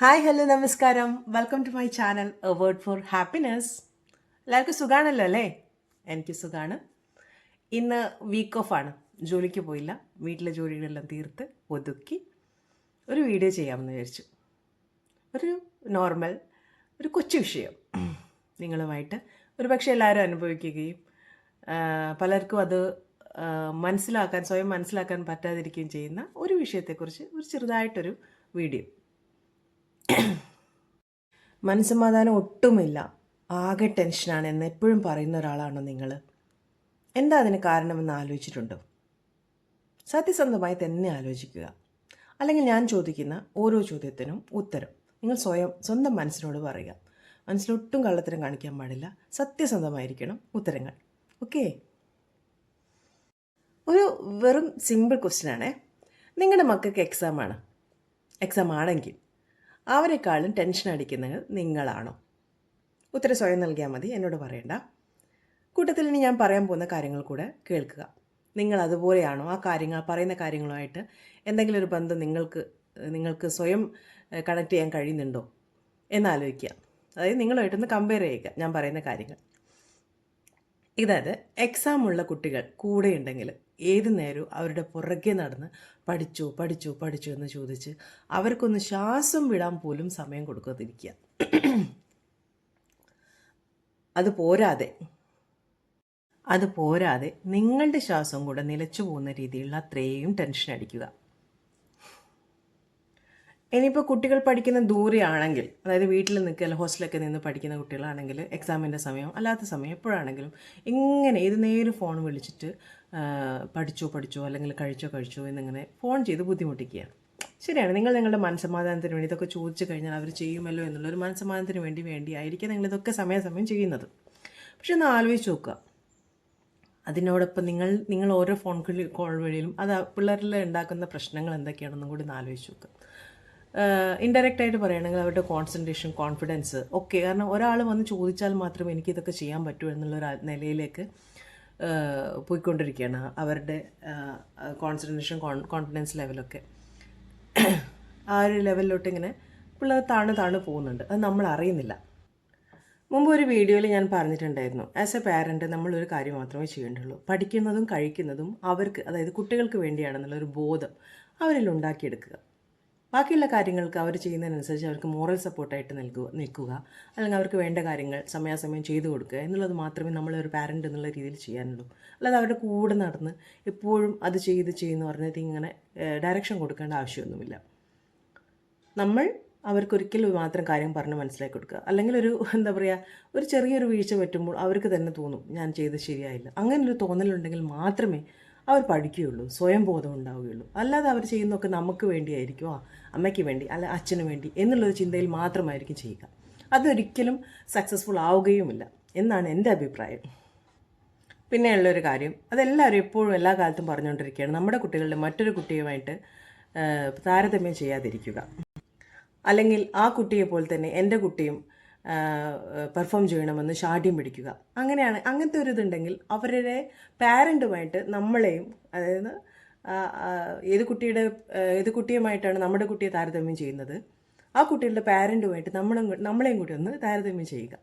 Hi hello നമസ്കാരം. Welcome to my channel a word for happiness എല്ലാവർക്കും സുഖാണല്ലോ അല്ലേ? എനിക്ക് സുഖാണ്. ഇന്ന് വീക്ക് ഓഫ് ആണ്. ജോലിക്ക് പോയില്ല. വീട്ടിലെ ജോലികളെല്ലാം തീർത്ത് ഒതുക്കി ഒരു വീഡിയോ ചെയ്യാമെന്ന് വിചാരിച്ചു. ഒരു നോർമൽ ഒരു കൊച്ചു വിഷയം. നിങ്ങളുമായിട്ട് ഒരു പക്ഷേ എല്ലാവരും അനുഭവിക്കുകയും പലർക്കും അത് മനസ്സിലാക്കാൻ സ്വയം മനസ്സിലാക്കാൻ പറ്റാതിരിക്കുകയും ചെയ്യുന്ന ഒരു വിഷയത്തെക്കുറിച്ച് ഒരു ചെറുതായിട്ടൊരു വീഡിയോ മനസ്സമാധാനം ഒട്ടുമില്ല. ആകെ ടെൻഷനാണ് എന്ന് എപ്പോഴും പറയുന്ന ഒരാളാണോ നിങ്ങൾ എന്താ അതിന് കാരണമെന്ന് ആലോചിച്ചിട്ടുണ്ടോ? സത്യസന്ധമായി തന്നെ ആലോചിക്കുക. അല്ലെങ്കിൽ ഞാൻ ചോദിക്കുന്ന ഓരോ ചോദ്യത്തിനും ഉത്തരം. നിങ്ങൾ സ്വയം സ്വന്തം മനസ്സിനോട് പറയുക. മനസ്സിലൊട്ടും കള്ളത്തരം കാണിക്കാൻ പാടില്ല. സത്യസന്ധമായിരിക്കണം ഉത്തരങ്ങൾ. ഓക്കേ? ഒരു വെറും സിമ്പിൾ ക്വസ്റ്റ്യൻ ആണേ നിങ്ങളുടെ മക്കൾക്ക് എക്സാമാണ്. എക്സാം ആണെങ്കിൽ അവരെക്കാളും ടെൻഷൻ അടിക്കുന്നത് നിങ്ങളാണോ? ഉത്തരം സ്വയം നൽകിയാൽ മതി എന്നോട് പറയണ്ട. കൂട്ടത്തിൽ ഇനി ഞാൻ പറയാൻ പോകുന്ന കാര്യങ്ങൾ കൂടെ കേൾക്കുക. നിങ്ങൾ അതുപോലെയാണോ ആ കാര്യങ്ങൾ പറയുന്ന കാര്യങ്ങളുമായിട്ട് എന്തെങ്കിലും ഒരു ബന്ധം നിങ്ങൾക്ക് നിങ്ങൾക്ക് സ്വയം കണക്ട് ചെയ്യാൻ കഴിയുന്നുണ്ടോ? എന്നാലോചിക്കുക അതായത് നിങ്ങളുമായിട്ടൊന്ന് കമ്പയർ ചെയ്യുക ഞാൻ പറയുന്ന കാര്യങ്ങൾ. ഇതായത് എക്സാം ഉള്ള കുട്ടികൾ കൂടെയുണ്ടെങ്കിൽ ഏത് നേരവും അവരുടെ പുറകെ നടന്ന് പഠിച്ചു പഠിച്ചു പഠിച്ചു എന്ന് ചോദിച്ച് അവർക്കൊന്ന് ശ്വാസം വിടാൻ പോലും സമയം കൊടുക്കാതിരിക്കുക. അത് പോരാതെ അത് പോരാതെ നിങ്ങളുടെ ശ്വാസം കൂടെ നിലച്ചു പോകുന്ന രീതിയിലുള്ള അത്രയും ടെൻഷൻ അടിക്കുക. ഇനിയിപ്പോൾ കുട്ടികൾ പഠിക്കുന്ന ദൂരെയാണെങ്കിൽ അതായത് വീട്ടിൽ നിൽക്കുക ഹോസ്റ്റലൊക്കെ നിന്ന് പഠിക്കുന്ന കുട്ടികളാണെങ്കിൽ എക്സാമിന്റെ സമയം അല്ലാത്ത സമയം എപ്പോഴാണെങ്കിലും ഇങ്ങനെ ഏത് നേരം ഫോൺ വിളിച്ചിട്ട് പഠിച്ചോ പഠിച്ചോ അല്ലെങ്കിൽ കഴിച്ചോ കഴിച്ചോ എന്നിങ്ങനെ ഫോൺ ചെയ്ത് ബുദ്ധിമുട്ടിക്കുക. ശരിയാണ്. നിങ്ങൾ നിങ്ങളുടെ മനസ്സമാധാനത്തിന് വേണ്ടി ഇതൊക്കെ ചോദിച്ചു കഴിഞ്ഞാൽ അവർ ചെയ്യുമല്ലോ എന്നുള്ളൊരു മനസ്സമാധാനത്തിന് വേണ്ടി വേണ്ടിയായിരിക്കും നിങ്ങളിതൊക്കെ സമയാസമയം ചെയ്യുന്നത്. പക്ഷെ ഒന്ന് ആലോചിച്ച് നോക്കുക. അതിനോടൊപ്പം നിങ്ങൾ നിങ്ങൾ ഓരോ ഫോൺ കോൾ വഴിയിലും അത് പിള്ളേരിൽ ഉണ്ടാക്കുന്ന പ്രശ്നങ്ങൾ എന്തൊക്കെയാണെന്നും കൂടി ഒന്ന് ആലോചിച്ച് നോക്കുക. ഇൻഡയറക്റ്റ് ആയിട്ട് പറയുകയാണെങ്കിൽ അവരുടെ കോൺസെൻട്രേഷൻ കോൺഫിഡൻസ് ഒക്കെ. കാരണം ഒരാൾ വന്ന് ചോദിച്ചാൽ മാത്രമേ എനിക്ക് ഇതൊക്കെ ചെയ്യാൻ പറ്റൂ എന്നുള്ളൊരു നിലയിലേക്ക് പോയിക്കൊണ്ടിരിക്കുകയാണ് അവരുടെ കോൺസെൻട്രേഷൻ കോൺഫിഡൻസ് ലെവലൊക്കെ ആ ഒരു ലെവലിലോട്ട് ഇങ്ങനെ പിള്ളേർ താണു താണു പോകുന്നുണ്ട്. അത് നമ്മൾ അറിയുന്നില്ല. മുമ്പ് ഒരു വീഡിയോയിൽ ഞാൻ പറഞ്ഞിട്ടുണ്ടായിരുന്നു. ആസ് എ പാരന്റ് നമ്മളൊരു കാര്യം മാത്രമേ ചെയ്യേണ്ടുള്ളൂ. പഠിക്കുന്നതും കഴിക്കുന്നതും അവർക്ക് അതായത് കുട്ടികൾക്ക് വേണ്ടിയാണെന്നുള്ളൊരു ബോധം അവരിൽ ഉണ്ടാക്കിയെടുക്കുക. ബാക്കിയുള്ള കാര്യങ്ങൾക്ക് അവർ ചെയ്യുന്നതിനനുസരിച്ച് അവർക്ക് മോറൽ സപ്പോർട്ടായിട്ട് നൽകുക നിൽക്കുക. അല്ലെങ്കിൽ അവർക്ക് വേണ്ട കാര്യങ്ങൾ സമയാസമയം ചെയ്തു കൊടുക്കുക എന്നുള്ളത് മാത്രമേ നമ്മളൊരു പാരന്റ് എന്നുള്ള രീതിയിൽ ചെയ്യാനുള്ളൂ. അല്ലാതെ അവരുടെ കൂടെ നടന്ന് എപ്പോഴും അത് ചെയ്ത് ചെയ്യുന്നു പറഞ്ഞിട്ട് ഇങ്ങനെ ഡയറക്ഷൻ കൊടുക്കേണ്ട ആവശ്യമൊന്നുമില്ല. നമ്മൾ അവർക്കൊരിക്കലും മാത്രം കാര്യം പറഞ്ഞ് മനസ്സിലാക്കി കൊടുക്കുക. അല്ലെങ്കിൽ ഒരു എന്താ പറയുക ഒരു ചെറിയൊരു വീഴ്ച പറ്റുമ്പോൾ അവർക്ക് തന്നെ തോന്നും ഞാൻ ചെയ്ത് ശരിയായില്ല. അങ്ങനെ ഒരു തോന്നലുണ്ടെങ്കിൽ മാത്രമേ അവർ പഠിക്കുകയുള്ളൂ സ്വയം ബോധം ഉണ്ടാവുകയുള്ളൂ അല്ലാതെ അവർ ചെയ്യുന്നതൊക്കെ നമുക്ക് വേണ്ടിയായിരിക്കും ആ അമ്മയ്ക്ക് വേണ്ടി അല്ല അച്ഛന് വേണ്ടി എന്നുള്ളൊരു ചിന്തയിൽ മാത്രമായിരിക്കും ചെയ്യുക. അതൊരിക്കലും സക്സസ്ഫുൾ ആവുകയുമില്ല എന്നാണ് എന്റെ അഭിപ്രായം. പിന്നെയുള്ളൊരു കാര്യം അതെല്ലാവരും എപ്പോഴും എല്ലാ കാലത്തും പറഞ്ഞുകൊണ്ടിരിക്കുകയാണ് നമ്മുടെ കുട്ടികളുടെ മറ്റൊരു കുട്ടിയുമായിട്ട് താരതമ്യം ചെയ്യാതിരിക്കുക. അല്ലെങ്കിൽ ആ കുട്ടിയെ പോലെ തന്നെ എന്റെ കുട്ടിയും പെർഫോം ചെയ്യണമെന്ന് ഷാഠ്യം പിടിക്കുക. അങ്ങനെയാണ് അങ്ങനത്തെ ഒരു ഇതുണ്ടെങ്കിൽ അവരുടെ പാരന്റുമായിട്ട് നമ്മളെയും അതായത് ഏത് കുട്ടിയുടെ ഏത് കുട്ടിയുമായിട്ടാണ് നമ്മുടെ കുട്ടിയെ താരതമ്യം ചെയ്യുന്നത് ആ കുട്ടികളുടെ പാരന്റുമായിട്ട് നമ്മളും നമ്മളെയും കൂടി ഒന്ന് താരതമ്യം ചെയ്യുക.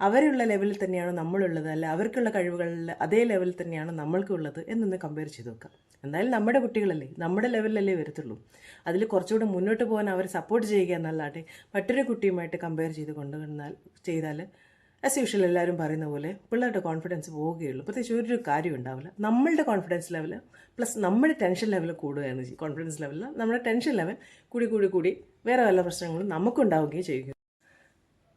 അവരുള്ള ലെവലിൽ തന്നെയാണ് നമ്മളുള്ളത്? അല്ല അവർക്കുള്ള കഴിവുകളിൽ അതേ ലെവലിൽ തന്നെയാണ് നമ്മൾക്കുള്ളത്? എന്നൊന്ന് കമ്പയർ ചെയ്ത് നോക്കാം. എന്തായാലും നമ്മുടെ കുട്ടികളല്ലേ നമ്മുടെ ലെവലിലല്ലേ വരത്തുള്ളൂ. അതിൽ കുറച്ചുകൂടെ മുന്നോട്ട് പോകാൻ അവർ സപ്പോർട്ട് ചെയ്യുക എന്നല്ലാതെ മറ്റൊരു കുട്ടിയുമായിട്ട് കമ്പയർ ചെയ്ത് കൊണ്ടുവന്നാൽ ചെയ്താൽ ആസ് യൂഷ്വൽ എല്ലാവരും പറയുന്ന പോലെ പിള്ളേരുടെ കോൺഫിഡൻസ് പോവുകയുള്ളൂ. പ്രത്യേകിച്ച് ഒരു കാര്യം ഉണ്ടാവില്ല. നമ്മളുടെ കോൺഫിഡൻസ് ലെവൽ പ്ലസ് നമ്മുടെ ടെൻഷൻ ലെവൽ കൂടുകയാണ് കോൺഫിഡൻസ് ലെവലിൽ നമ്മുടെ ടെൻഷൻ ലെവൽ കൂടി കൂടി കൂടി വേറെ വല്ല പ്രശ്നങ്ങളും നമുക്കുണ്ടാവുകയും ചെയ്യുക.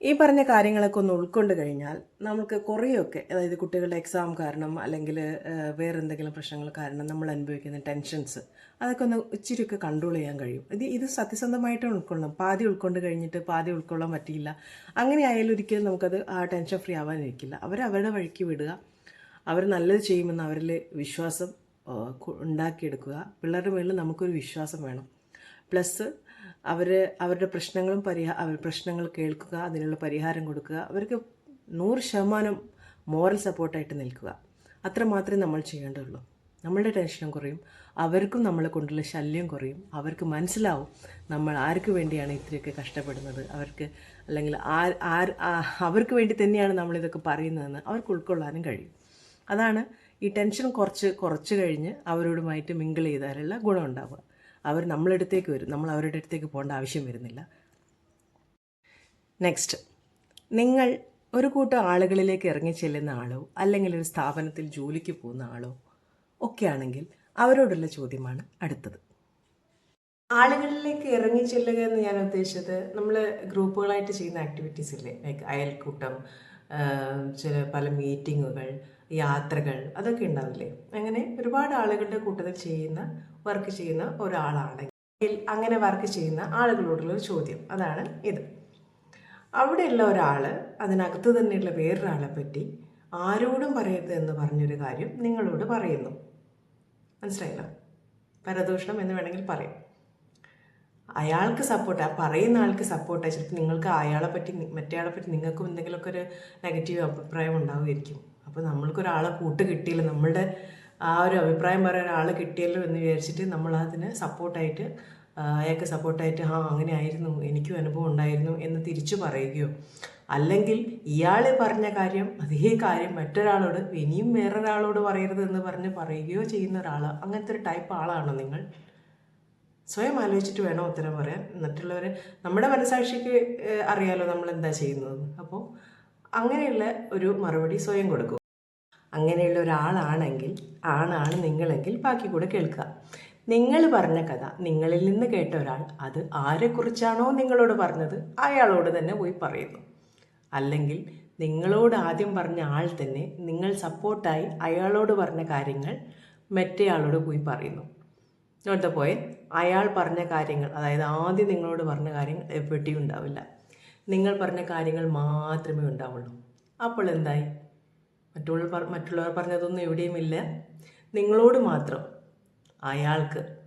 ഈ പറഞ്ഞ കാര്യങ്ങളൊക്കെ ഒന്ന് ഉൾക്കൊണ്ട് കഴിഞ്ഞാൽ നമുക്ക് കുറേയൊക്കെ അതായത് കുട്ടികളുടെ എക്സാം കാരണം അല്ലെങ്കിൽ വേറെ എന്തെങ്കിലും പ്രശ്നങ്ങൾ കാരണം നമ്മൾ അനുഭവിക്കുന്ന ടെൻഷൻസ് അതൊക്കെ ഒന്ന് ഇച്ചിരിയൊക്കെ കൺട്രോൾ ചെയ്യാൻ കഴിയും. ഇത് ഇത് സത്യസന്ധമായിട്ട് ഉൾക്കൊള്ളണം. പാതി ഉൾക്കൊണ്ട് കഴിഞ്ഞിട്ട് പാതി ഉൾക്കൊള്ളാൻ പറ്റിയില്ല. അങ്ങനെ ആയാലും ഒരിക്കലും നമുക്കത് ആ ടെൻഷൻ ഫ്രീ ആവാനിരിക്കില്ല. അവർ അവരുടെ വഴിക്ക് വിടുക. അവർ നല്ലത് ചെയ്യുമെന്ന് അവരിൽ വിശ്വാസം ഉണ്ടാക്കിയെടുക്കുക. പിള്ളേരുടെ മേളിൽ നമുക്കൊരു വിശ്വാസം വേണം. പ്ലസ് അവർ അവരുടെ പ്രശ്നങ്ങളും പരിഹാ അവർ പ്രശ്നങ്ങൾ കേൾക്കുക അതിനുള്ള പരിഹാരം കൊടുക്കുക അവർക്ക് നൂറ് ശതമാനം മോറൽ സപ്പോർട്ടായിട്ട് നിൽക്കുക. അത്ര മാത്രമേ നമ്മൾ ചെയ്യേണ്ടതുള്ളൂ നമ്മളുടെ ടെൻഷനും കുറയും. അവർക്കും നമ്മളെ കൊണ്ടുള്ള ശല്യം കുറയും. അവർക്ക് മനസ്സിലാവും നമ്മൾ ആർക്ക് വേണ്ടിയാണ് ഇത്രയൊക്കെ കഷ്ടപ്പെടുന്നത്. അവർക്ക് അല്ലെങ്കിൽ ആർ ആർ അവർക്ക് വേണ്ടി തന്നെയാണ് നമ്മളിതൊക്കെ പറയുന്നതെന്ന് അവർക്ക് ഉൾക്കൊള്ളാനും കഴിയും. അതാണ് ഈ ടെൻഷൻ കുറച്ച് കുറച്ച് കഴിഞ്ഞ് അവരോടുമായിട്ട് മിങ്കിൾ ചെയ്താലുള്ള ഗുണം ഉണ്ടാവുക. അവർ നമ്മളടുത്തേക്ക് വരും. നമ്മൾ അവരുടെ അടുത്തേക്ക് പോകേണ്ട ആവശ്യം വരുന്നില്ല. നെക്സ്റ്റ് നിങ്ങൾ ഒരു കൂട്ടം ആളുകളിലേക്ക് ഇറങ്ങി ചെല്ലുന്ന ആളോ അല്ലെങ്കിൽ ഒരു സ്ഥാപനത്തിൽ ജോലിക്ക് പോകുന്ന ആളോ ഒക്കെ ആണെങ്കിൽ അവരോടുള്ള ചോദ്യമാണ് അടുത്തത്. ആളുകളിലേക്ക് ഇറങ്ങി ചെല്ലുക എന്ന് ഞാൻ ഉദ്ദേശിച്ചത് നമ്മൾ ഗ്രൂപ്പുകളായിട്ട് ചെയ്യുന്ന ആക്ടിവിറ്റീസ് ഇല്ലേ? ലൈക്ക് അയൽക്കൂട്ടം ചില പല മീറ്റിങ്ങുകൾ യാത്രകൾ അതൊക്കെ ഉണ്ടാവില്ലേ? അങ്ങനെ ഒരുപാട് ആളുകളുടെ കൂട്ടത്തിൽ ചെയ്യുന്ന വർക്ക് ചെയ്യുന്ന ഒരാളാണെങ്കിൽ അങ്ങനെ വർക്ക് ചെയ്യുന്ന ആളുകളോടുള്ള ചോദ്യം. അതാണ് ഇത്. അവിടെയുള്ള ഒരാൾ അതിനകത്ത് തന്നെയുള്ള വേറൊരാളെ പറ്റി ആരോടും പറയരുത് എന്ന് പറഞ്ഞൊരു കാര്യം നിങ്ങളോട് പറയുന്നു. മനസ്സിലായില്ലോ? പരദൂഷണം എന്ന് വേണമെങ്കിൽ പറയാം. അയാൾക്ക് സപ്പോർട്ട് ആ പറയുന്ന ആൾക്ക് സപ്പോർട്ടായി ചിലപ്പോൾ നിങ്ങൾക്ക് അയാളെ പറ്റി മറ്റേയാളെ പറ്റി നിങ്ങൾക്കും എന്തെങ്കിലുമൊക്കെ ഒരു നെഗറ്റീവ് അഭിപ്രായം ഉണ്ടാവുമായിരിക്കും. അപ്പോൾ നമ്മൾക്കൊരാളെ കൂട്ട് കിട്ടിയില്ല. നമ്മളുടെ ആ ഒരു അഭിപ്രായം പറയാൻ ഒരാൾ കിട്ടിയല്ലോ എന്ന് വിചാരിച്ചിട്ട് നമ്മൾ അതിന് സപ്പോർട്ടായിട്ട് അയാൾക്ക് സപ്പോർട്ടായിട്ട് ആ അങ്ങനെ ആയിരുന്നു. എനിക്കും അനുഭവം ഉണ്ടായിരുന്നു എന്ന് തിരിച്ചു പറയുകയോ അല്ലെങ്കിൽ ഇയാൾ പറഞ്ഞ കാര്യം അതേ കാര്യം മറ്റൊരാളോട് ഇനിയും വേറൊരാളോട് പറയരുത് എന്ന് പറഞ്ഞ് പറയുകയോ ചെയ്യുന്ന ഒരാൾ അങ്ങനത്തെ ഒരു ടൈപ്പ് ആളാണോ നിങ്ങൾ? സ്വയം ആലോചിച്ചിട്ട് വേണം ഉത്തരം പറയാൻ. മറ്റുള്ളവർ നമ്മുടെ മനസാക്ഷിക്ക് അറിയാലോ നമ്മൾ എന്താ ചെയ്യുന്നത്. അപ്പോൾ അങ്ങനെയുള്ള ഒരു മറുപടി സ്വയം കൊടുക്കും. അങ്ങനെയുള്ള ഒരാളാണെങ്കിൽ ആണാണ് നിങ്ങളെങ്കിൽ ബാക്കി കൂടെ കേൾക്കുക. നിങ്ങൾ പറഞ്ഞ കഥ നിങ്ങളിൽ നിന്ന് കേട്ട ഒരാൾ അത് ആരെക്കുറിച്ചാണോ നിങ്ങളോട് പറഞ്ഞത് അയാളോട് തന്നെ പോയി പറയുന്നു. അല്ലെങ്കിൽ നിങ്ങളോട് ആദ്യം പറഞ്ഞ ആൾ തന്നെ നിങ്ങൾ സപ്പോർട്ടായി അയാളോട് പറഞ്ഞ കാര്യങ്ങൾ മറ്റേയാളോട് പോയി പറയുന്നു. Note point. അയാൾ പറഞ്ഞ കാര്യങ്ങൾ അതായത് ആദ്യം നിങ്ങളോട് പറഞ്ഞ കാര്യങ്ങൾ എവിടെയും ഉണ്ടാവില്ല. നിങ്ങൾ പറഞ്ഞ കാര്യങ്ങൾ മാത്രമേ ഉണ്ടാവുള്ളൂ. അപ്പോൾ എന്തായി? മറ്റുള്ളവർ പറ- മറ്റുള്ളവർ പറഞ്ഞതൊന്നും എവിടെയുമില്ല നിങ്ങളോട് മാത്രം. അയാൾക്ക്.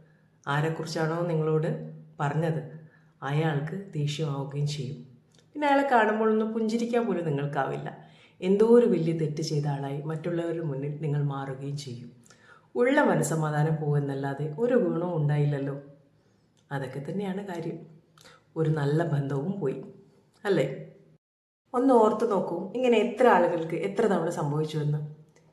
ആരെക്കുറിച്ചാണോ നിങ്ങളോട് പറഞ്ഞത്? അയാൾക്ക് ദേഷ്യമാവുകയും ചെയ്യും. പിന്നെ അയാളെ കാണുമ്പോൾ ഒന്ന് പുഞ്ചിരിക്കാൻ പോലും നിങ്ങൾക്കാവില്ല. എന്തോ ഒരു വലിയ തെറ്റ് ചെയ്ത ആളായി മറ്റുള്ളവരുടെ മുന്നിൽ നിങ്ങൾ മാറുകയും ചെയ്യും. ഉള്ള മനസ്സമാധാനം പോകുന്നല്ലാതെ ഒരു ഗുണവും ഉണ്ടായില്ലല്ലോ. അതൊക്കെ തന്നെയാണ് കാര്യം. ഒരു നല്ല ബന്ധവും പോയി. അല്ലേ? ഒന്ന് ഓർത്ത് നോക്കൂ. ഇങ്ങനെ എത്ര ആളുകൾക്ക് എത്ര തവണ സംഭവിച്ചുവെന്ന്.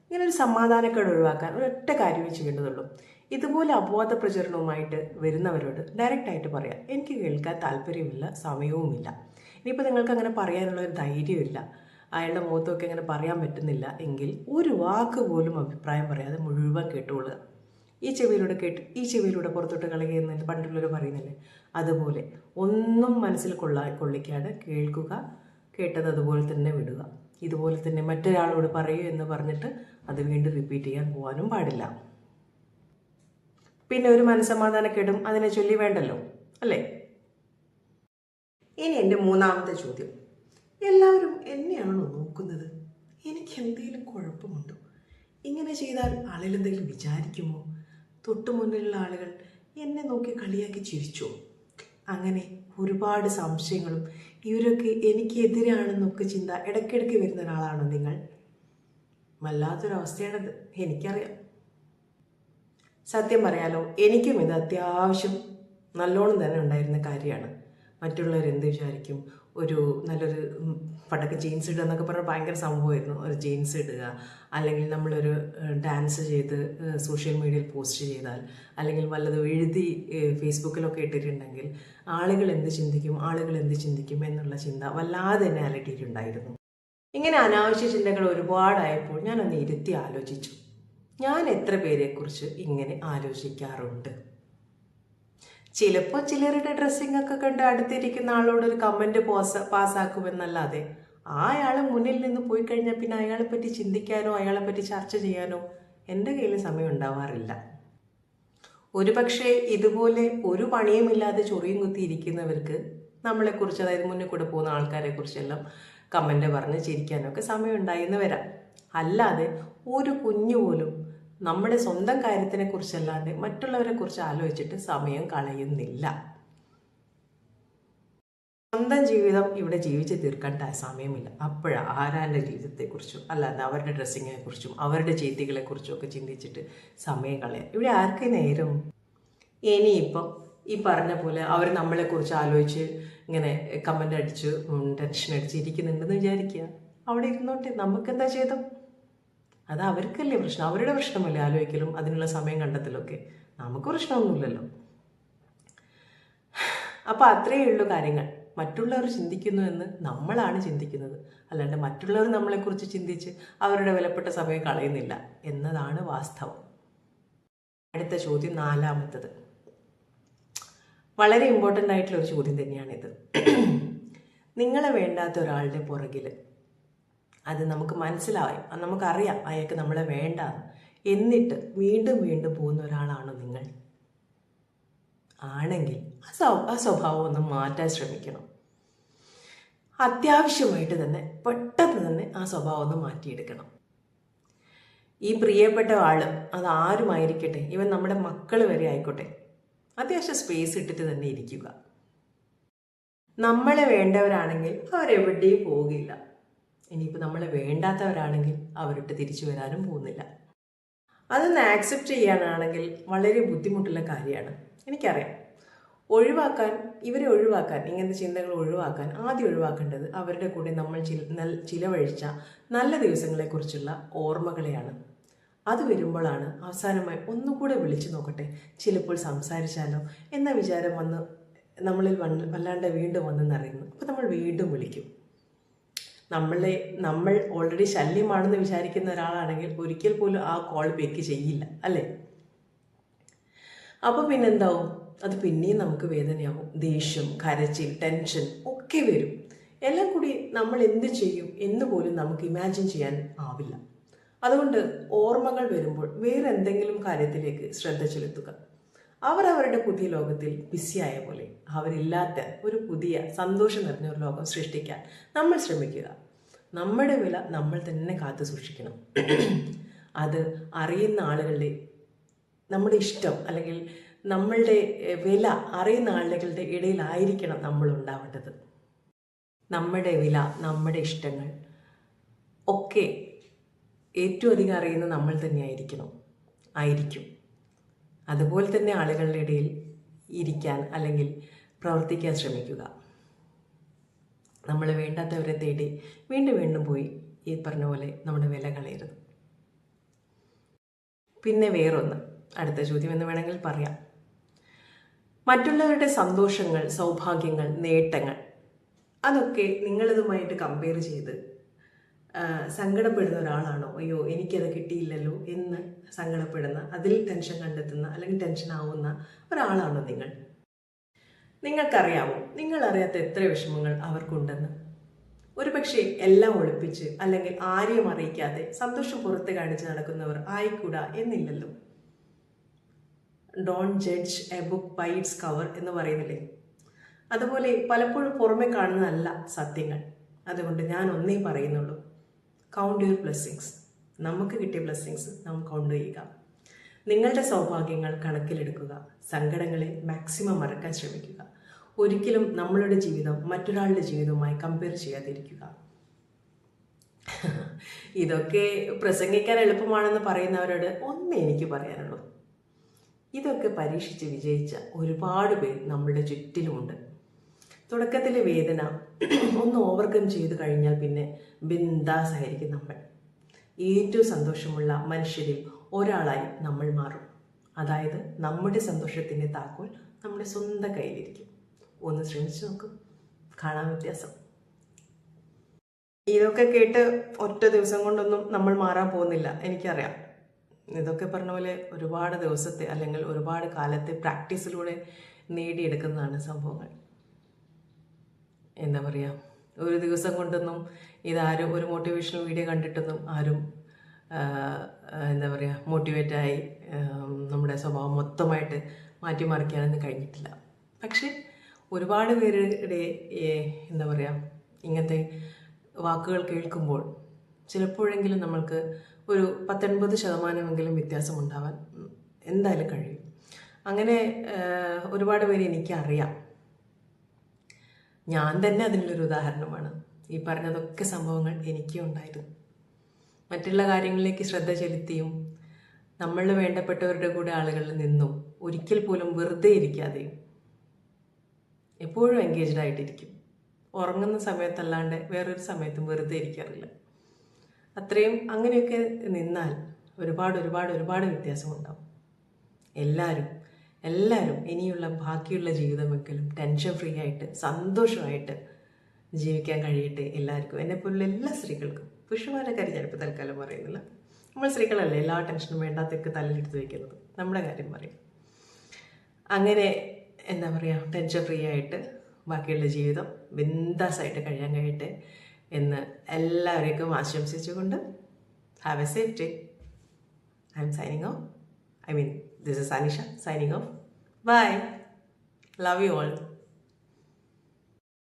ഇങ്ങനെ ഒരു സമാധാനക്കേട് ഒഴിവാക്കാൻ ഒരൊറ്റ കാര്യമേ ചെയ്യേണ്ടതുള്ളൂ ഇതുപോലെ അപവാദ പ്രചരണവുമായിട്ട് വരുന്നവരോട് ഡയറക്റ്റായിട്ട് പറയാം. എനിക്ക് കേൾക്കാൻ താല്പര്യമില്ല സമയവുമില്ല. ഇനിയിപ്പോൾ നിങ്ങൾക്ക് അങ്ങനെ പറയാനുള്ള ഒരു ധൈര്യമില്ല. അയാളുടെ മുഖത്തൊക്കെ അങ്ങനെ പറയാൻ പറ്റുന്നില്ല എങ്കിൽ ഒരു വാക്ക് പോലും അഭിപ്രായം പറയാതെ മുഴുവൻ കേട്ടുകൊള്ളുക. ഈ ചെവിയിലൂടെ കേട്ട് ഈ ചെവിയിലൂടെ പുറത്തോട്ട് കളയുന്ന പണ്ടുള്ളവർ പറയുന്നില്ലേ? അതുപോലെ ഒന്നും മനസ്സിൽ കൊള്ളാ കൊള്ളിക്കാതെ കേൾക്കുക കേട്ടത് അതുപോലെ തന്നെ വിടുക. ഇതുപോലെ തന്നെ മറ്റൊരാളോട് പറയൂ എന്ന് പറഞ്ഞിട്ട് അത് വീണ്ടും റിപ്പീറ്റ് ചെയ്യാൻ പോകാനും പാടില്ല. പിന്നെ ഒരു മനസ്സമാധാനക്കേടും അതിനെ ചൊല്ലി വേണ്ടല്ലോ അല്ലേ? ഇനി എന്റെ മൂന്നാമത്തെ ചോദ്യം. എല്ലാവരും എന്നെയാണോ നോക്കുന്നത്? എനിക്ക് എന്തെങ്കിലും കുഴപ്പമുണ്ടോ? ഇങ്ങനെ ചെയ്താൽ ആളുകൾ എന്തെങ്കിലും വിചാരിക്കുമോ? തൊട്ടു മുന്നിലുള്ള ആളുകൾ എന്നെ നോക്കി കളിയാക്കി ചിരിച്ചോ? അങ്ങനെ ഒരുപാട് സംശയങ്ങളും ഇവരൊക്കെ എനിക്കെതിരാണെന്നൊക്കെ ചിന്ത ഇടയ്ക്കിടയ്ക്ക് വരുന്ന ഒരാളാണോ നിങ്ങൾ? വല്ലാത്തൊരവസ്ഥയാണത്. എനിക്കറിയാം. സത്യം പറയാലോ എനിക്കും ഇത് അത്യാവശ്യം നല്ലോണം തന്നെ ഉണ്ടായിരുന്ന കാര്യമാണ്. മറ്റുള്ളവരെന്ത് വിചാരിക്കും? ഒരു നല്ലൊരു പണ്ടൊക്കെ ജീൻസ് ഇടുക എന്നൊക്കെ പറഞ്ഞാൽ ഭയങ്കര സംഭവമായിരുന്നു. ഒരു ജീൻസ് ഇടുക അല്ലെങ്കിൽ നമ്മളൊരു ഡാൻസ് ചെയ്ത് സോഷ്യൽ മീഡിയയിൽ പോസ്റ്റ് ചെയ്താൽ അല്ലെങ്കിൽ വല്ലതും എഴുതി ഫേസ്ബുക്കിലൊക്കെ ഇട്ടിട്ടുണ്ടെങ്കിൽ ആളുകൾ എന്ത് ചിന്തിക്കും ആളുകൾ എന്ത് ചിന്തിക്കും എന്നുള്ള ചിന്ത വല്ലാതെ എന്നെ അലട്ടിയിട്ടുണ്ടായിരുന്നു. ഇങ്ങനെ അനാവശ്യ ചിന്തകൾ ഒരുപാടായപ്പോൾ ഞാനൊന്ന് ഇരുത്തി ആലോചിച്ചു. ഞാൻ എത്ര പേരെക്കുറിച്ച് ഇങ്ങനെ ആലോചിക്കാറുണ്ട്? ചിലപ്പോൾ ചിലരുടെ ഡ്രസ്സിംഗ് ഒക്കെ കണ്ട് അടുത്തിരിക്കുന്ന ആളോട് ഒരു കമന്റ് പോസ് പാസ്സാക്കുമെന്നല്ലാതെ അയാൾ മുന്നിൽ നിന്ന് പോയി കഴിഞ്ഞാൽ പിന്നെ അയാളെ പറ്റി ചിന്തിക്കാനോ അയാളെ പറ്റി ചർച്ച ചെയ്യാനോ എന്റെ കയ്യിൽ സമയം ഉണ്ടാവാറില്ല. ഒരുപക്ഷെ ഇതുപോലെ ഒരു പണിയുമില്ലാതെ ചൊറിയും കുത്തി ഇരിക്കുന്നവർക്ക് നമ്മളെക്കുറിച്ച് അതായത് മുന്നിൽ കൂടെ പോകുന്ന ആൾക്കാരെ കുറിച്ചെല്ലാം കമന്റ് പറഞ്ഞ് ചിരിക്കാനൊക്കെ സമയം ഉണ്ടായിന്ന് വരാം. അല്ലാതെ ഒരു കുഞ്ഞു പോലും നമ്മുടെ സ്വന്തം കാര്യത്തിനെ കുറിച്ചല്ലാണ്ട് മറ്റുള്ളവരെ കുറിച്ച് ആലോചിച്ചിട്ട് സമയം കളയുന്നില്ല. സ്വന്തം ജീവിതം ഇവിടെ ജീവിച്ച് തീർക്കാൻ സമയമില്ല. അപ്പോഴാണ് ആരാന്റെ ജീവിതത്തെക്കുറിച്ചും അല്ലാതെ അവരുടെ ഡ്രസ്സിങ്ങിനെ കുറിച്ചും അവരുടെ ചെയ്തികളെക്കുറിച്ചും ഒക്കെ ചിന്തിച്ചിട്ട് സമയം കളയാം. ഇവിടെ ആർക്ക് നേരം? ഇനിയിപ്പം ഈ പറഞ്ഞ പോലെ അവർ നമ്മളെക്കുറിച്ച് ആലോചിച്ച് ഇങ്ങനെ കമന്റ് അടിച്ച് ടെൻഷൻ അടിച്ച് ഇരിക്കുന്നുണ്ടെന്ന് വിചാരിക്കുക. അവിടെ ഇരുന്നോട്ടെ നമുക്കെന്താ ചെയ്തം അത് അവർക്കല്ലേ പ്രശ്നം? അവരുടെ പ്രശ്നമല്ലേ ആലോചിക്കലും അതിനുള്ള സമയം കണ്ടെത്തലൊക്കെ? നമുക്ക് പ്രശ്നമൊന്നുമില്ലല്ലോ. അപ്പോൾ അത്രയേ ഉള്ളൂ കാര്യങ്ങൾ. മറ്റുള്ളവർ ചിന്തിക്കുന്നു എന്ന് നമ്മളാണ് ചിന്തിക്കുന്നത്. അല്ലാണ്ട് മറ്റുള്ളവർ നമ്മളെക്കുറിച്ച് ചിന്തിച്ച് അവരുടെ വിലപ്പെട്ട സമയം കളയുന്നില്ല എന്നതാണ് വാസ്തവം. അടുത്ത ചോദ്യം നാലാമത്തത്. വളരെ ഇമ്പോർട്ടന്റ് ആയിട്ടുള്ള ഒരു ചോദ്യം തന്നെയാണിത്. നിങ്ങളെ വേണ്ടാത്ത ഒരാളുടെ പുറകിൽ അത് നമുക്ക് മനസ്സിലാവും നമുക്കറിയാം. അയാൾക്ക് നമ്മളെ വേണ്ട എന്നിട്ട് വീണ്ടും വീണ്ടും പോകുന്ന ഒരാളാണോ നിങ്ങൾ. ആണെങ്കിൽ ആ സ്വ- ആ സ്വഭാവം ഒന്ന് മാറ്റാൻ ശ്രമിക്കണം. അത്യാവശ്യമായിട്ട് തന്നെ പെട്ടെന്ന് തന്നെ ആ സ്വഭാവം ഒന്ന് മാറ്റിയെടുക്കണം. ഈ പ്രിയപ്പെട്ട ആൾ അത് ആരുമായിരിക്കട്ടെ? ഇവൻ നമ്മുടെ മക്കൾ വരെ ആയിക്കോട്ടെ. അത്യാവശ്യം സ്പേസ് ഇട്ടിട്ട് തന്നെ ഇരിക്കുക. നമ്മളെ വേണ്ടവരാണെങ്കിൽ അവരെവിടെയും പോവുകയില്ല. ഇനിയിപ്പോൾ നമ്മളെ വേണ്ടാത്തവരാണെങ്കിൽ അവരിട്ട് തിരിച്ചു വരാനും പോകുന്നില്ല. അതൊന്ന് ആക്സെപ്റ്റ് ചെയ്യാനാണെങ്കിൽ വളരെ ബുദ്ധിമുട്ടുള്ള കാര്യമാണ്. എനിക്കറിയാം. ഒഴിവാക്കാൻ ഇവരെ ഒഴിവാക്കാൻ ഇങ്ങനത്തെ ചിന്തകൾ ഒഴിവാക്കാൻ ആദ്യം ഒഴിവാക്കേണ്ടത് അവരുടെ കൂടെ നമ്മൾ ചില ചിലവഴിച്ച നല്ല ദിവസങ്ങളെക്കുറിച്ചുള്ള ഓർമ്മകളെയാണ്. അത് വരുമ്പോഴാണ് അവസാനമായി ഒന്നുകൂടെ വിളിച്ചു നോക്കട്ടെ ചിലപ്പോൾ സംസാരിച്ചാലോ എന്ന വിചാരം വന്ന് നമ്മളിൽ വല്ലാണ്ട് വീണ്ടും വന്നെന്നറിയുന്നു. അപ്പോൾ നമ്മൾ വീണ്ടും വിളിക്കും. നമ്മളെ നമ്മൾ ഓൾറെഡി ശല്യമാണെന്ന് വിചാരിക്കുന്ന ഒരാളാണെങ്കിൽ ഒരിക്കൽ പോലും ആ കോൾ പിക്ക് ചെയ്യില്ല അല്ലേ? അപ്പോൾ പിന്നെന്താവും? അത് പിന്നെയും നമുക്ക് വേദനയാവും. ദേഷ്യം കരച്ചിൽ ടെൻഷൻ ഒക്കെ വരും. എല്ലാം കൂടി നമ്മൾ എന്ത് ചെയ്യും എന്ന് പോലും നമുക്ക് ഇമാജിൻ ചെയ്യാൻ ആവില്ല. അതുകൊണ്ട് ഓർമ്മകൾ വരുമ്പോൾ വേറെ എന്തെങ്കിലും കാര്യത്തിലേക്ക് ശ്രദ്ധ ചെലുത്തുക. അവർ അവരുടെ പുതിയ ലോകത്തിൽ ബിസിയായ പോലെ അവരില്ലാത്ത ഒരു പുതിയ സന്തോഷം നിറഞ്ഞ ഒരു ലോകം സൃഷ്ടിക്കാൻ നമ്മൾ ശ്രമിക്കുക. നമ്മുടെ വില നമ്മൾ തന്നെ കാത്തു സൂക്ഷിക്കണം. അത് അറിയുന്ന ആളുകളുടെ നമ്മുടെ ഇഷ്ടം അല്ലെങ്കിൽ നമ്മളുടെ വില അറിയുന്ന ആളുകളുടെ ഇടയിലായിരിക്കണം നമ്മൾ ഉണ്ടാവേണ്ടത്. നമ്മുടെ വില നമ്മുടെ ഇഷ്ടങ്ങൾ ഒക്കെ ഏറ്റവും അധികം അറിയുന്ന നമ്മൾ തന്നെയായിരിക്കണം. ആയിരിക്കും. അതുപോലെ തന്നെ ആളുകളുടെ ഇടയിൽ ഇരിക്കാൻ അല്ലെങ്കിൽ പ്രവർത്തിക്കാൻ ശ്രമിക്കുക. നമ്മൾ വേണ്ടാത്തവരെ തേടി വീണ്ടും വീണ്ടും പോയി ഈ പറഞ്ഞ പോലെ നമ്മുടെ വില കളയരുത്. പിന്നെ വേറൊന്ന് അടുത്ത ചോദ്യം എന്ന് വേണമെങ്കിൽ പറയാം. മറ്റുള്ളവരുടെ സന്തോഷങ്ങൾ സൗഭാഗ്യങ്ങൾ നേട്ടങ്ങൾ അതൊക്കെ നിങ്ങളിതുമായിട്ട് കമ്പയർ ചെയ്ത് സങ്കടപ്പെടുന്ന ഒരാളാണോ? അയ്യോ എനിക്കത് കിട്ടിയില്ലല്ലോ എന്ന് സങ്കടപ്പെടുന്ന അതിൽ ടെൻഷൻ കണ്ടെത്തുന്ന അല്ലെങ്കിൽ ടെൻഷൻ ആവുന്ന ഒരാളാണോ നിങ്ങൾ? നിങ്ങൾക്കറിയാമോ നിങ്ങൾ അറിയാത്ത എത്ര വിഷമങ്ങൾ അവർക്കുണ്ടെന്ന്? ഒരുപക്ഷെ എല്ലാം ഒളിപ്പിച്ച് അല്ലെങ്കിൽ ആരെയും അറിയിക്കാതെ സന്തോഷം പുറത്ത് കാണിച്ച് നടക്കുന്നവർ ആയിക്കൂടാ എന്നില്ലല്ലോ. Don't judge a book by its cover എന്ന് പറയുന്നില്ലേ? അതുപോലെ പലപ്പോഴും പുറമെ കാണുന്നതല്ല സത്യങ്ങൾ. അതുകൊണ്ട് ഞാൻ ഒന്നേ പറയുന്നുള്ളൂ. കൗണ്ട് യുവർ ബ്ലെസ്സിങ്സ് നമുക്ക് കിട്ടിയ ബ്ലെസ്സിങ്സ് നാം കൗണ്ട് ചെയ്യുക. നിങ്ങളുടെ സൗഭാഗ്യങ്ങൾ കണക്കിലെടുക്കുക. സങ്കടങ്ങളെ മാക്സിമം മറക്കാൻ ശ്രമിക്കുക. ഒരിക്കലും നമ്മളുടെ ജീവിതം മറ്റൊരാളുടെ ജീവിതവുമായി കമ്പയർ ചെയ്യാതിരിക്കുക. ഇതൊക്കെ പ്രസംഗിക്കാൻ എളുപ്പമാണെന്ന് പറയുന്നവരോട് ഒന്നേ എനിക്ക് പറയാനുള്ളൂ. ഇതൊക്കെ പരീക്ഷിച്ച് വിജയിച്ച ഒരുപാട് പേർ നമ്മളുടെ ചുറ്റിലുമുണ്ട്. തുടക്കത്തിലെ വേദന ഒന്ന് ഓവർകം ചെയ്തു കഴിഞ്ഞാൽ പിന്നെ ബിന്ദാസ് ആയിരിക്കും നമ്മൾ. ഏറ്റവും സന്തോഷമുള്ള മനുഷ്യരിൽ ഒരാളായി നമ്മൾ മാറും. അതായത് നമ്മുടെ സന്തോഷത്തിന്റെ താക്കോൽ നമ്മുടെ സ്വന്തം കയ്യിലിരിക്കും. ഒന്ന് ശ്രമിച്ചു നോക്കും. കാണാൻ വ്യത്യാസം. ഇതൊക്കെ കേട്ട് ഒറ്റ ദിവസം കൊണ്ടൊന്നും നമ്മൾ മാറാൻ പോകുന്നില്ല എനിക്കറിയാം. ഇതൊക്കെ പറഞ്ഞ പോലെ ഒരുപാട് ദിവസത്തെ അല്ലെങ്കിൽ ഒരുപാട് കാലത്തെ പ്രാക്ടീസിലൂടെ നേടിയെടുക്കുന്നതാണ് സംഭവങ്ങൾ. എന്താ പറയുക ഒരു ദിവസം കൊണ്ടൊന്നും ഇതാരും ഒരു മോട്ടിവേഷണൽ വീഡിയോ കണ്ടിട്ടൊന്നും ആരും എന്താ പറയുക മോട്ടിവേറ്റായി നമ്മുടെ സ്വഭാവം മൊത്തമായിട്ട് മാറ്റിമറിക്കാനൊന്നും കഴിഞ്ഞിട്ടില്ല. പക്ഷേ ഒരുപാട് പേരുടെ എന്താ പറയുക ഇങ്ങനത്തെ വാക്കുകൾ കേൾക്കുമ്പോൾ ചിലപ്പോഴെങ്കിലും നമ്മൾക്ക് ഒരു പത്തൊൻപത് ശതമാനമെങ്കിലും വ്യത്യാസം ഉണ്ടാവാൻ എന്തായാലും കഴിയും. അങ്ങനെ ഒരുപാട് പേര് എനിക്കറിയാം. ഞാൻ തന്നെ അതിനുള്ളൊരു ഉദാഹരണമാണ്. ഈ പറഞ്ഞതൊക്കെ സംഭവങ്ങൾ എനിക്കും ഉണ്ടായിരുന്നു മറ്റുള്ള കാര്യങ്ങളിലേക്ക് ശ്രദ്ധ ചെലുത്തിയും നമ്മളിൽ വേണ്ടപ്പെട്ടവരുടെ കൂടെ ആളുകളിൽ നിന്നും ഒരിക്കൽ പോലും വെറുതെ ഇരിക്കാതെയും എപ്പോഴും എൻഗേജ്ഡ് ആയിട്ടിരിക്കും. ഉറങ്ങുന്ന സമയത്തല്ലാണ്ട് വേറൊരു സമയത്തും വെറുതെ ഇരിക്കാറില്ല. അത്രയും അങ്ങനെയൊക്കെ നിന്നാൽ ഒരുപാട് ഒരുപാട് ഒരുപാട് വ്യത്യാസമുണ്ടാവും. എല്ലാവരും എല്ലാവരും ഇനിയുള്ള ബാക്കിയുള്ള ജീവിതമെങ്കിലും ടെൻഷൻ ഫ്രീ ആയിട്ട് സന്തോഷമായിട്ട് ജീവിക്കാൻ കഴിയട്ടെ എല്ലാവർക്കും. എന്നെപ്പോലുള്ള എല്ലാ സ്ത്രീകൾക്കും പുരുഷന്മാരുടെ കാര്യം ഞാനിപ്പോൾ തൽക്കാലം പറയുന്നില്ല. നമ്മൾ സ്ത്രീകളല്ലേ എല്ലാ ടെൻഷനും വേണ്ടാത്തൊക്കെ തലയിലെടുത്ത് വയ്ക്കുന്നത് നമ്മുടെ കാര്യം പറയും. അങ്ങനെ എന്താ പറയുക ടെൻഷൻ ഫ്രീ ആയിട്ട് ബാക്കിയുള്ള ജീവിതം ബിന്ദാസായിട്ട് കഴിയാൻ കഴിയട്ടെ എന്ന് എല്ലാവരേക്കും ആശംസിച്ചുകൊണ്ട് have a safe day I'm signing off I mean This is Anisha signing off. Bye. Love you all.